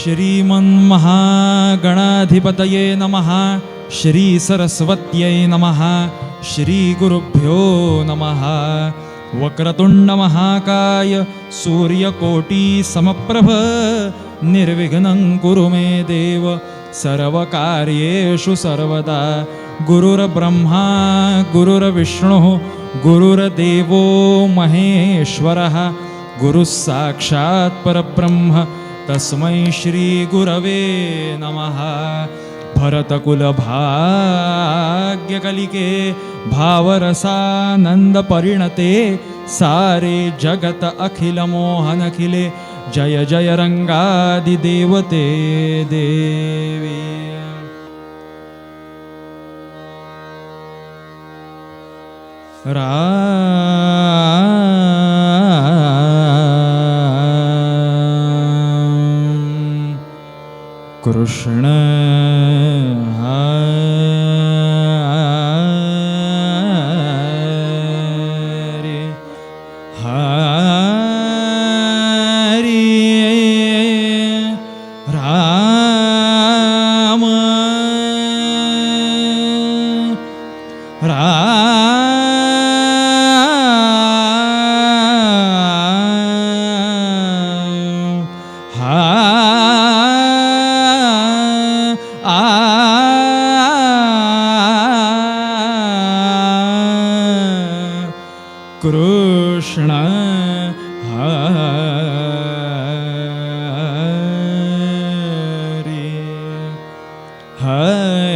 श्रीमन्महागणाधिपतये नमः श्रीसरस्वत्यै नमः श्रीगुरुभ्यो नमः। वक्रतुण्डमहाकाय सूर्यकोटिसमप्रभ निर्विघ्नं कुरु मे देव सर्वकार्येषु सर्वदा। गुरुर्ब्रह्मा गुरुर्विष्णुः गुरुर्देवो महेश्वरः गुरुः साक्षात् परब्रह्म तस्मै श्रीगुरवे नमः। भरतकुलभाग्यकलिके भावरसानन्दपरिणते सारे जगत अखिलमोहनखिले जय जय रङ्गादिदेवते देवी। रा કૃષ્ણ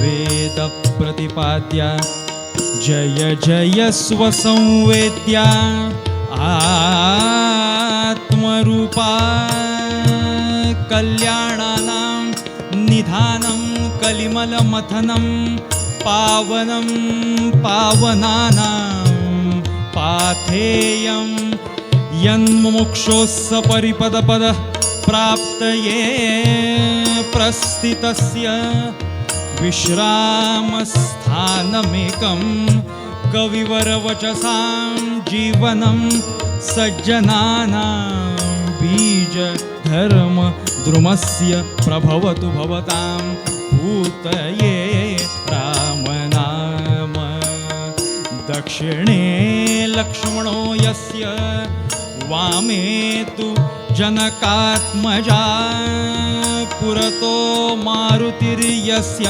वेदप्रतिपाद्या। जय जय स्वसंवेद्या। आत्मरूपा कल्याणानां निधानं कलिमलमथनं पावनं पावनानां पाथेयं। यन्मुमुक्षोस्स परिपदपदः प्राप्तये प्रस्थितस्य विश्रामस्थानमेकं कविवरवचसां जीवनं सज्जनानां बीजधर्मद्रुमस्य प्रभवतु भवतां भूतये रामनाम। दक्षिणे लक्ष्मणो यस्य वामे तु जनकात्मजा। पुरतो मारुतिर्यस्य।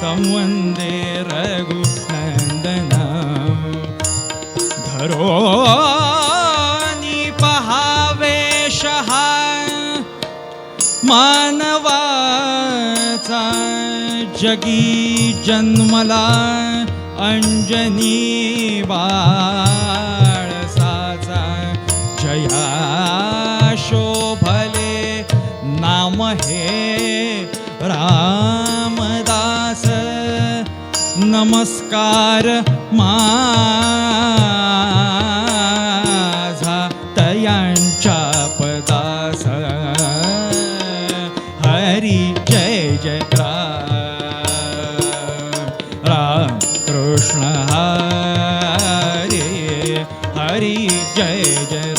तं वन्दे रघुनन्दनम्। धरो निपहावेशः मानवाचा जगी जन्मला अंजनी नमस्कार माझा तयांच्या पदास. हरी जय जय राम कृष्ण हरे हरी जय जय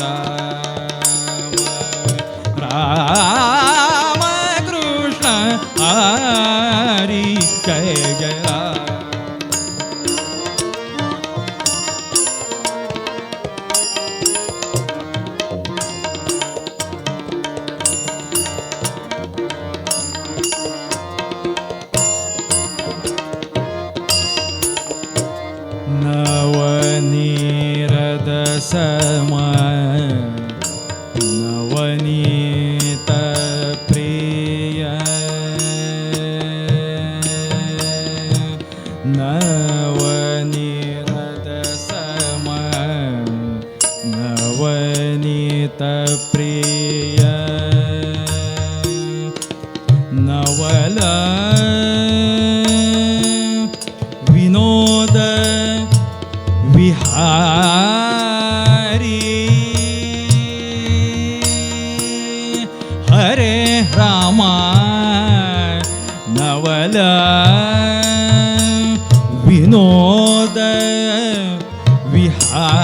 ഹരി ഹരേ രാമ നവല വിനോദ വിഹാരി.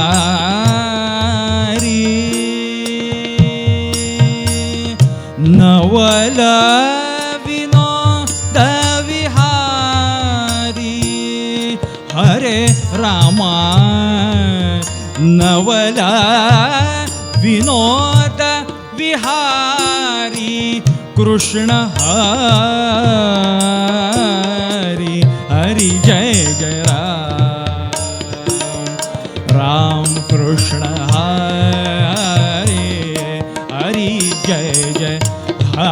നവലാ नवल विनोद विहारी कृष्ण हरि हरि जय जय राम राम कृष्ण हरे हरि जय जय हा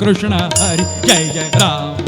कृष्ण हरि जय जय राम राम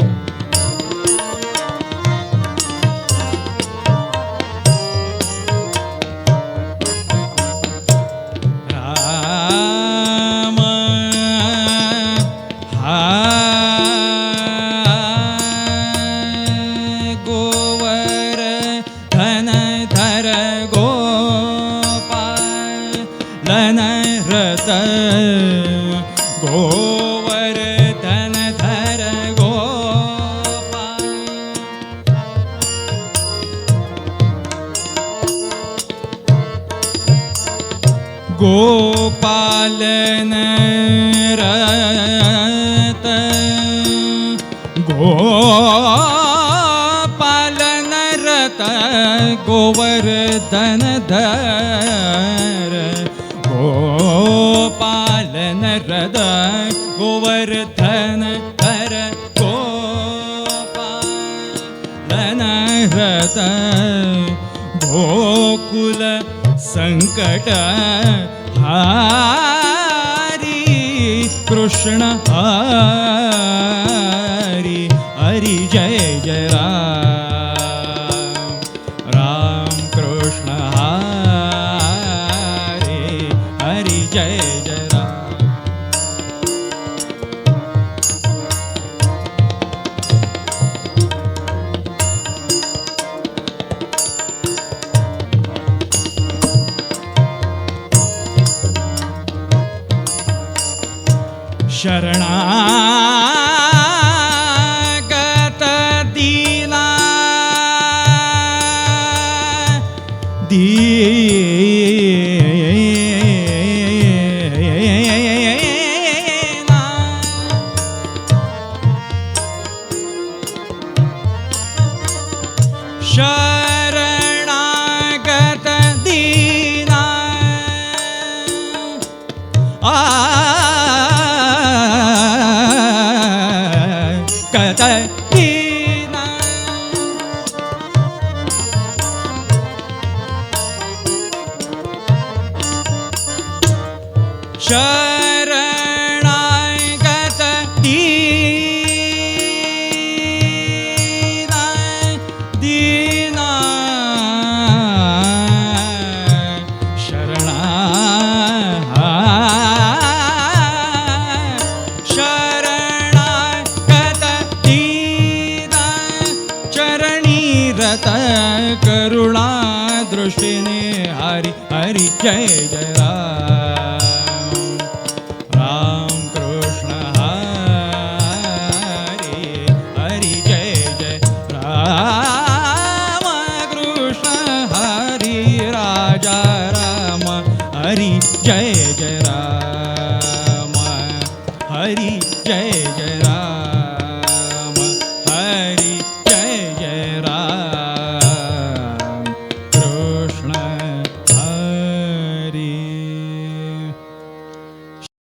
ഗോപാലന ഗോപാലനരത ഗോവർധനധ. हारी कृष्ण हरि हरि जय जय राम ശരണാഗതീനാ ദീ ശരണാഗതീന ആ शरणागत दीना दीना शरणा शरणागत दीना चरणीरत करुणा दृष्टिने हरि हरि जय जय हरि जय जय राम